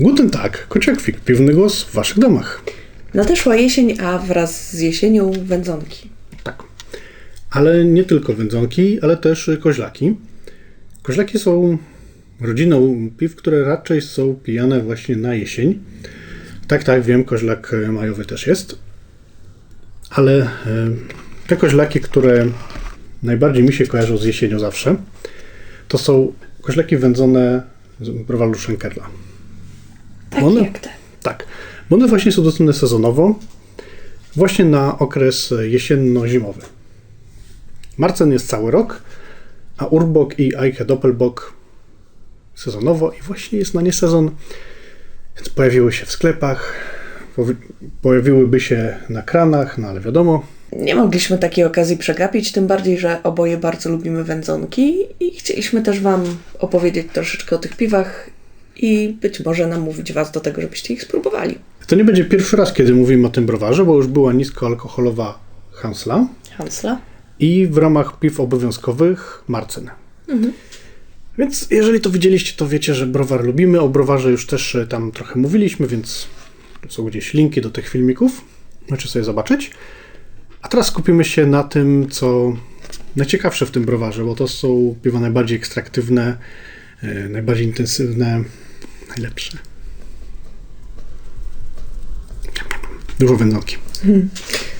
Guten Tag, Kociakwik, piwny głos w waszych domach. Nadeszła jesień, a wraz z jesienią wędzonki. Tak. Ale nie tylko wędzonki, ale też koźlaki. Koźlaki są rodziną piw, które raczej są pijane właśnie na jesień. Tak, tak, wiem, koźlak majowy też jest. Ale e, te koźlaki, które najbardziej mi się kojarzą z jesienią zawsze, to są koźlaki wędzone z browaru Schenkerla. Tak One- jak te. Tak, bo one właśnie są dostępne sezonowo, właśnie na okres jesienno-zimowy. Marcen jest cały rok, a Urbok i Eiche Doppelbock sezonowo i właśnie jest na nie sezon, więc pojawiły się w sklepach, pojawiłyby się na kranach, no ale wiadomo, Nie mogliśmy takiej okazji przegapić, tym bardziej, że oboje bardzo lubimy wędzonki i chcieliśmy też Wam opowiedzieć troszeczkę o tych piwach i być może namówić Was do tego, żebyście ich spróbowali. to nie będzie pierwszy raz, kiedy mówimy o tym browarze, bo już była niskoalkoholowa Hansla Hansla? i w ramach piw obowiązkowych Marcen. Więc jeżeli to widzieliście, to wiecie, że browar lubimy. O browarze już też e, tam trochę mówiliśmy, więc są gdzieś linki do tych filmików. Możecie sobie zobaczyć. A teraz skupimy się na tym, co najciekawsze w tym browarze, bo to są piwa najbardziej ekstraktywne, e, najbardziej intensywne, najlepsze. Dużo wędzonki.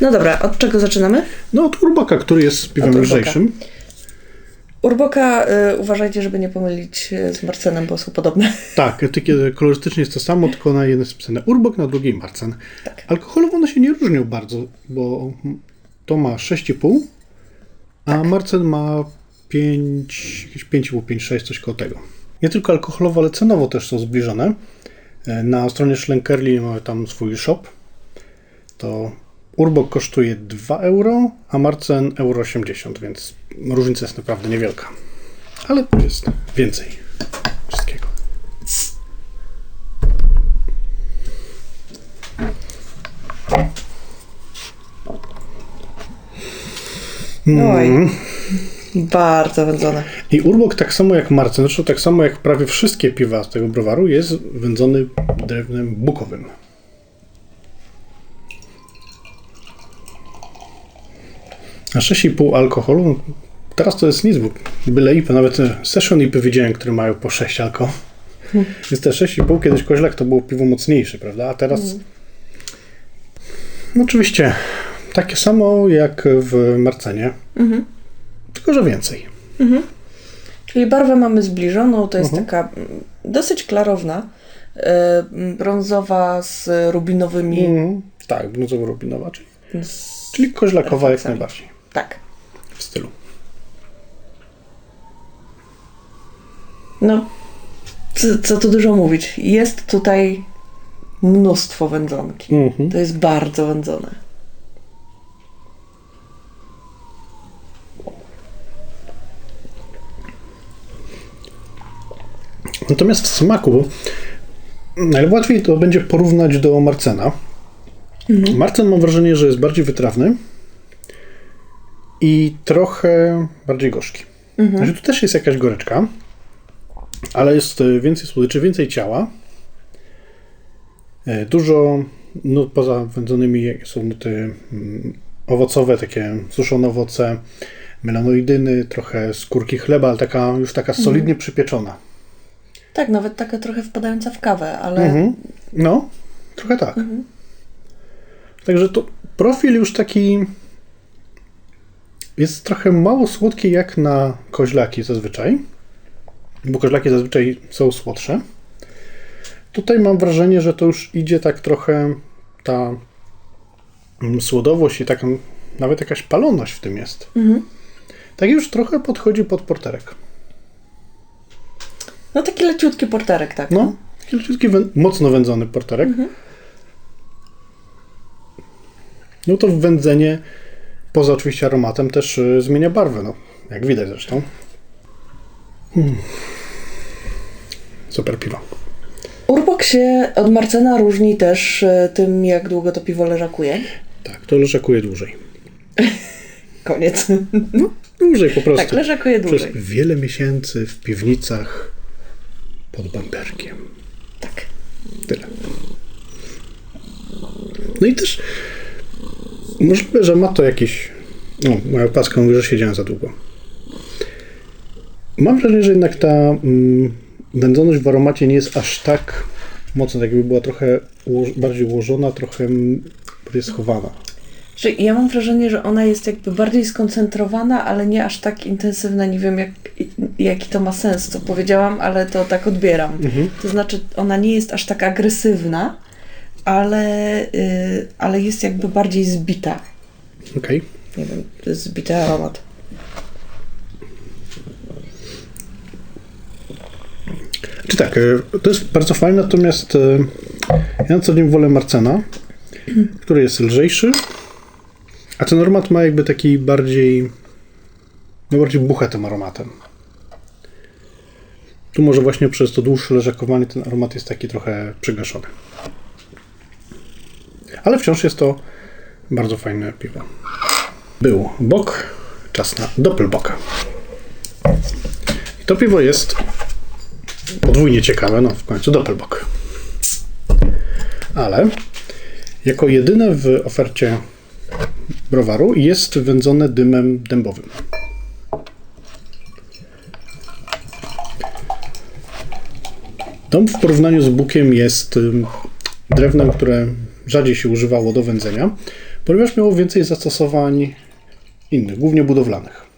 No dobra, od czego zaczynamy? No od Urbaka, który jest piwem lżejszym. Urboka, y, uważajcie, żeby nie pomylić y, z Marcenem, bo są podobne. Tak, etykiet kolorystycznie jest to samo, tylko na jednej jest wpisane Urbok, na drugiej Marcen. Tak. Alkoholowo one się nie różnią bardzo, bo to ma 6,5, a Tak. Marcen ma 5, jakieś 5,5, 5,6, coś koło tego. Nie tylko alkoholowo, ale cenowo też są zbliżone. E, Na stronie Schlenkerli mamy tam swój shop. To Urbok kosztuje 2 euro, a Marcen euro 80, więc różnica jest naprawdę niewielka. Ale tu jest więcej wszystkiego. Oj. Bardzo wędzone. I Urbok tak samo jak Marcen, zresztą tak samo jak prawie wszystkie piwa z tego browaru, jest wędzony drewnem bukowym. A 6,5 alkoholu, teraz to jest nic, bo byle IPy, nawet session IPy widziałem, które mają po 6 alko. Więc te 6,5 kiedyś koźlak to było piwo mocniejsze, prawda? A teraz no oczywiście takie samo jak w Marcenie, tylko że więcej. Czyli barwę mamy zbliżoną, to jest taka mm, dosyć klarowna, y, mm, brązowa z rubinowymi. Mhm. Tak, brązowo rubinowa, czyli, Z... czyli koźlakowa jak najbardziej Tak. w stylu. No, co, co tu dużo mówić. Jest tutaj mnóstwo wędzonki. Mhm. To jest bardzo wędzone. Natomiast w smaku, najłatwiej to będzie porównać do Marcena. Marcen mam wrażenie, że jest bardziej wytrawny i trochę bardziej gorzki. Znaczy, tu też jest jakaś goryczka, ale jest e, więcej słodyczy, więcej ciała. E, Dużo, no poza wędzonymi są nuty mm, owocowe, takie suszone owoce, melanoidyny, trochę skórki chleba, ale taka już taka solidnie przypieczona. Tak, nawet taka trochę wpadająca w kawę, ale Mhm. No, trochę tak. Także to profil już taki jest trochę mało słodki jak na koźlaki zazwyczaj, bo koźlaki zazwyczaj są słodsze. Tutaj mam wrażenie, że to już idzie tak trochę ta mm, słodowość i taka nawet jakaś paloność w tym jest. Tak już trochę podchodzi pod porterek. No taki leciutki porterek, tak. No, taki leciutki, wę- mocno wędzony porterek. No to wędzenie, poza oczywiście aromatem, też y, zmienia barwę, no, jak widać zresztą. Mm. Super piwo. Urbok się od Marcena różni też e, tym, jak długo to piwo leżakuje. Tak, to leżakuje dłużej. Koniec. Dłużej po prostu. tak, leżakuje Przez dłużej. wiele miesięcy w piwnicach pod bamberkiem. Tak. Tyle. No i też możliwe, że ma to jakieś... No, moja paska mówi, że siedziałem za długo. Mam wrażenie, że jednak ta mm, wędzoność w aromacie nie jest aż tak mocna, tak jakby była trochę uło- bardziej ułożona, trochę mm, bardziej schowana. Że ja mam wrażenie, że ona jest jakby bardziej skoncentrowana, ale nie aż tak intensywna. Nie wiem, jak, jaki to ma sens, co powiedziałam, ale to tak odbieram. Mhm. To znaczy, ona nie jest aż tak agresywna, ale, y, ale jest jakby bardziej zbita. Okej. Nie wiem, to jest zbity aromat. Czy tak, e, to jest bardzo fajne, natomiast e, ja na co dzień wolę Marcena, który jest lżejszy, a ten aromat ma jakby taki bardziej, no bardziej bucha tym aromatem. Tu może właśnie przez to dłuższe leżakowanie ten aromat jest taki trochę przygaszony. Ale wciąż jest to bardzo fajne piwo. Był bok, czas na doppelboka. I to piwo jest podwójnie ciekawe, no w końcu Doppelbock. Ale jako jedyne w ofercie browaru jest wędzone dymem dębowym. Dąb w porównaniu z bukiem jest drewnem, które rzadziej się używało do wędzenia, ponieważ miało więcej zastosowań innych, głównie budowlanych.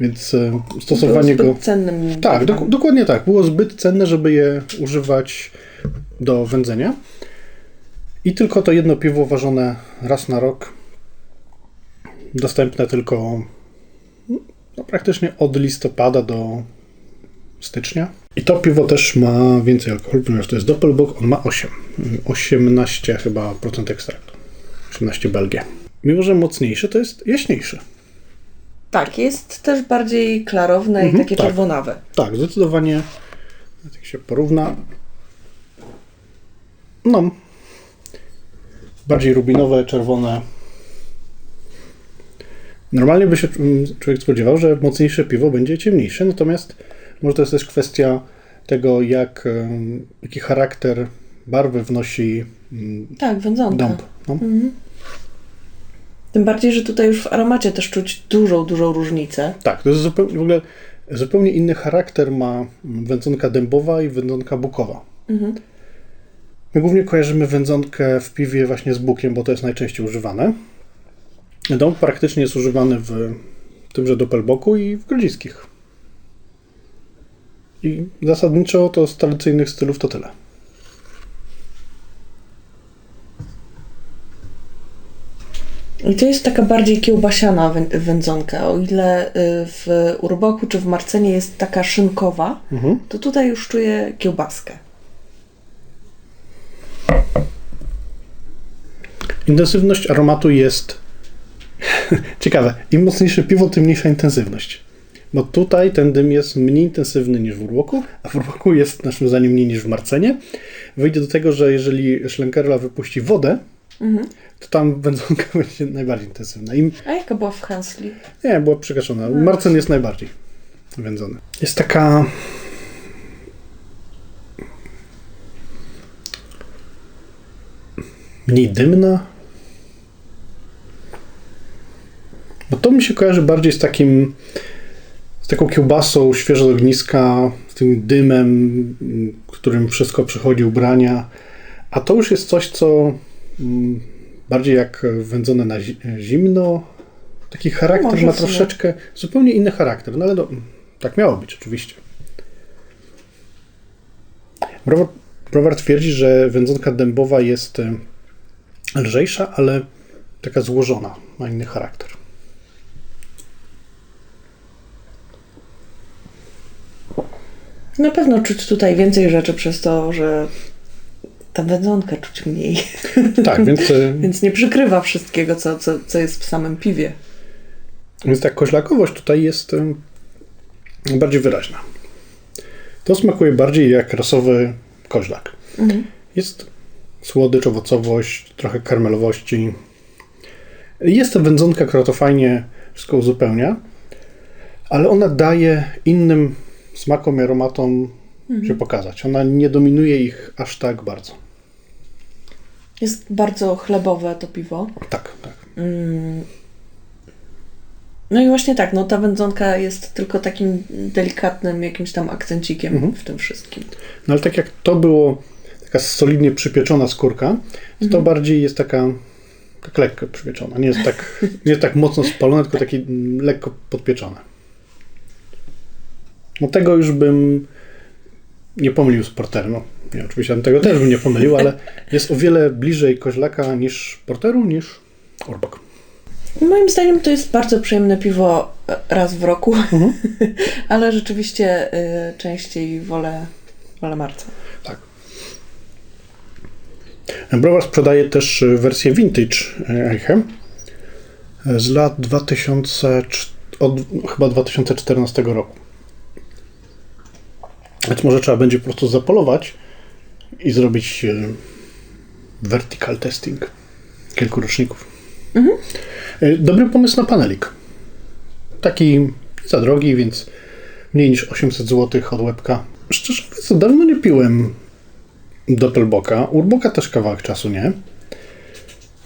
Więc stosowanie Był go. zbyt cennym. Tak, dok- dokładnie tak. Było zbyt cenne, żeby je używać do wędzenia. I tylko to jedno piwo ważone raz na rok, dostępne tylko no, praktycznie od listopada do stycznia. I to piwo też ma więcej alkoholu, ponieważ to jest Doppelbock, on ma 8. 18 chyba procent ekstraktu. 18 Belgię. Mimo, że mocniejszy, to jest jaśniejszy. Tak, jest też bardziej klarowne Mhm, i takie tak. czerwonawe. Tak, zdecydowanie. Jak się porówna. No. Bardziej rubinowe, czerwone. Normalnie by się mm, człowiek spodziewał, że mocniejsze piwo będzie ciemniejsze, natomiast może to jest też kwestia tego, jak, jaki charakter barwy wnosi mm, Tak, wędzonka. dąb. No. Tym bardziej, że tutaj już w aromacie też czuć dużą, dużą różnicę. Tak, to jest zupełnie, w ogóle zupełnie inny charakter ma wędzonka dębowa i wędzonka bukowa. My głównie kojarzymy wędzonkę w piwie właśnie z bukiem, bo to jest najczęściej używane. Dąb praktycznie jest używany w tymże Doppelbocku i w grodziskich. I zasadniczo to z tradycyjnych stylów to tyle. I to jest taka bardziej kiełbasiana wę- wędzonka. O ile y, w urboku czy w marcenie jest taka szynkowa, Mhm. to tutaj już czuję kiełbaskę. Intensywność aromatu jest ciekawe. Im mocniejsze piwo, tym mniejsza intensywność. Bo tutaj ten dym jest mniej intensywny niż w urłoku, a w urłoku jest naszym zdaniem mniej niż w marcenie. Wyjdzie do tego, że jeżeli Schlenkerla wypuści wodę, to tam wędzonka będzie najbardziej intensywna. Im, A jaka była w Hensli? nie, była przegaszona. Marcen jest najbardziej wędzony. Jest taka... Mniej dymna. Bo to mi się kojarzy bardziej z takim... Z taką kiełbasą świeżo z ogniska, z tym dymem, którym wszystko przychodzi ubrania. A to już jest coś, co mm, bardziej jak wędzone na zi- zimno. Taki charakter ma troszeczkę, zupełnie inny charakter. No ale no, tak miało być oczywiście. Browar, browar twierdzi, że wędzonka dębowa jest e, lżejsza, ale taka złożona, ma inny charakter. Na pewno czuć tutaj więcej rzeczy przez to, że ta wędzonka czuć mniej. Tak, więc, e, Więc nie przykrywa wszystkiego, co, co, co jest w samym piwie. więc ta koźlakowość tutaj jest e, bardziej wyraźna. To smakuje bardziej jak rasowy koźlak. Jest słodycz, owocowość, trochę karmelowości. Jest to wędzonka, która to fajnie wszystko uzupełnia, ale ona daje innym smakom i aromatom się pokazać. Ona nie dominuje ich aż tak bardzo. Jest bardzo chlebowe to piwo. Tak, tak. No i właśnie tak, no ta wędzonka jest tylko takim delikatnym jakimś tam akcencikiem w tym wszystkim. No ale tak jak to było taka solidnie przypieczona skórka, to, to bardziej jest taka tak lekko przypieczona. Nie jest tak, nie jest tak mocno spalone, tylko taki lekko podpieczone. No tego już bym nie pomylił z porterem. No, nie, oczywiście tego też bym nie pomylił, ale jest o wiele bliżej koźlaka niż porteru, niż orbak. Moim zdaniem to jest bardzo przyjemne piwo raz w roku, ale rzeczywiście y, częściej wolę, wolę marca. Browar sprzedaje też y, wersję vintage y, Eichem z lat 2000, od chyba 2014 roku. Więc może trzeba będzie po prostu zapolować i zrobić y, vertical testing kilku roczników. Y, Dobry pomysł na panelik. Taki za drogi, więc mniej niż 800 zł od łebka. Szczerze mówiąc, dawno nie piłem Doppelboka. Urboka też kawałek czasu nie.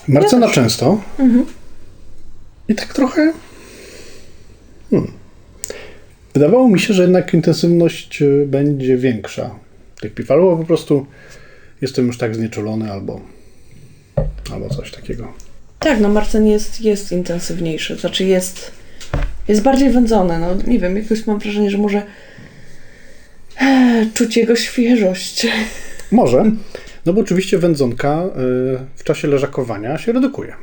Marcena często. I tak trochę. Hmm. Wydawało mi się, że jednak intensywność y, będzie większa tych piw, albo po prostu jestem już tak znieczulony, albo, albo coś takiego. Tak, no marcen jest, jest intensywniejszy, znaczy jest, jest bardziej wędzony. No nie wiem, jakoś mam wrażenie, że może e, czuć jego świeżość. Może, no bo oczywiście wędzonka y, w czasie leżakowania się redukuje.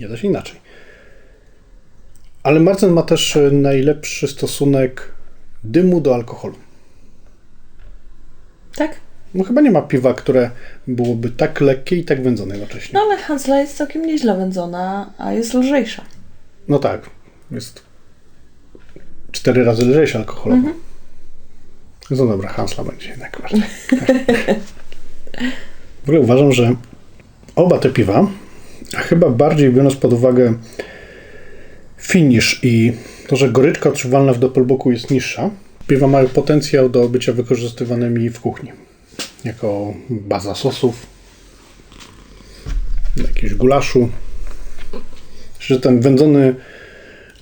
Nie da się inaczej. Ale Marcen ma też y, najlepszy stosunek dymu do alkoholu. Tak? No chyba nie ma piwa, które byłoby tak lekkie i tak wędzone jednocześnie. No ale Hansla jest całkiem nieźle wędzona, a jest lżejsza. No tak, jest cztery razy lżejszy alkoholowo. No dobra, Hansla będzie jednak w ogóle uważam, że oba te piwa, a chyba bardziej biorąc pod uwagę finish i to, że goryczka odczuwalna w Doppelbocku jest niższa, piwa mają potencjał do bycia wykorzystywanymi w kuchni. Jako baza sosów, jakiegoś gulaszu. Że ten wędzony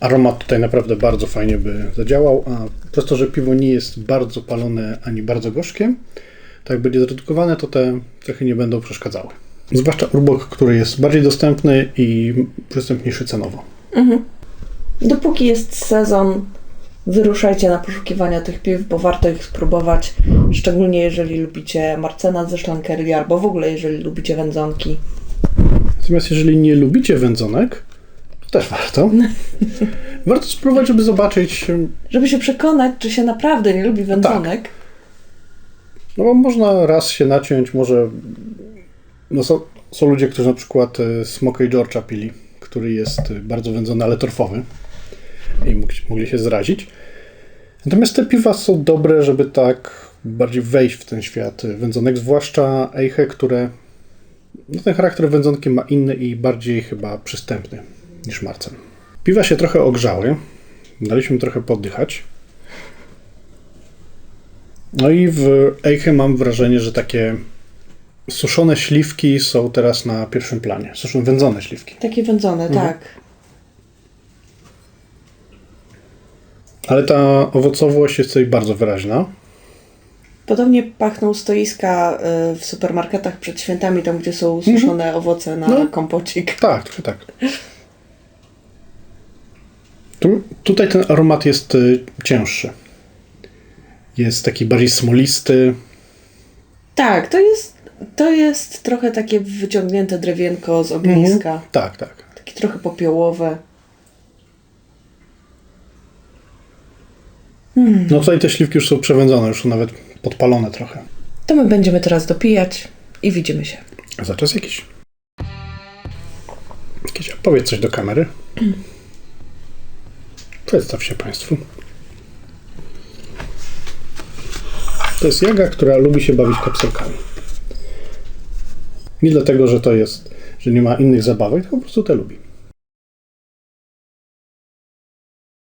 aromat tutaj naprawdę bardzo fajnie by zadziałał, a przez to, że piwo nie jest bardzo palone ani bardzo gorzkie, tak będzie zredukowane, to te cechy nie będą przeszkadzały. Zwłaszcza urbok, który jest bardziej dostępny i przystępniejszy cenowo. Dopóki jest sezon, wyruszajcie na poszukiwania tych piw, bo warto ich spróbować. Szczególnie jeżeli lubicie marcena ze szlankerii, albo w ogóle jeżeli lubicie wędzonki. Natomiast jeżeli nie lubicie wędzonek, to też warto. warto spróbować, żeby zobaczyć, Żeby się przekonać, czy się naprawdę nie lubi wędzonek. no bo można raz się naciąć, może no są, są ludzie, którzy na przykład e, Smoky George'a pili, który jest e, bardzo wędzony, ale torfowy i mogli się zrazić. Natomiast te piwa są dobre, żeby tak bardziej wejść w ten świat e, wędzonek, zwłaszcza Eiche, które no ten charakter wędzonki ma inny i bardziej chyba przystępny niż Marcen. Piwa się trochę ogrzały, daliśmy trochę poddychać. No i w Eiche mam wrażenie, że takie suszone śliwki są teraz na pierwszym planie. Suszone, wędzone śliwki. Takie wędzone, tak. Ale ta owocowość jest tutaj bardzo wyraźna. Podobnie pachną stoiska y, w supermarketach przed świętami, tam gdzie są suszone owoce na No. kompocik. Tak, trochę tak. Tu, tutaj ten aromat jest y, cięższy. Jest taki bardziej smolisty. Tak, to jest, to jest trochę takie wyciągnięte drewienko z ogniska. Tak, tak. Takie trochę popiołowe. No tutaj te śliwki już są przewędzone, już są nawet podpalone trochę. To my będziemy teraz dopijać i widzimy się. A za czas jakiś. Jakiś powiedz coś do kamery. Przedstaw się Państwu. To jest Jaga, która lubi się bawić kapselkami. Nie dlatego, że to jest, że nie ma innych zabawek, tylko po prostu te lubi.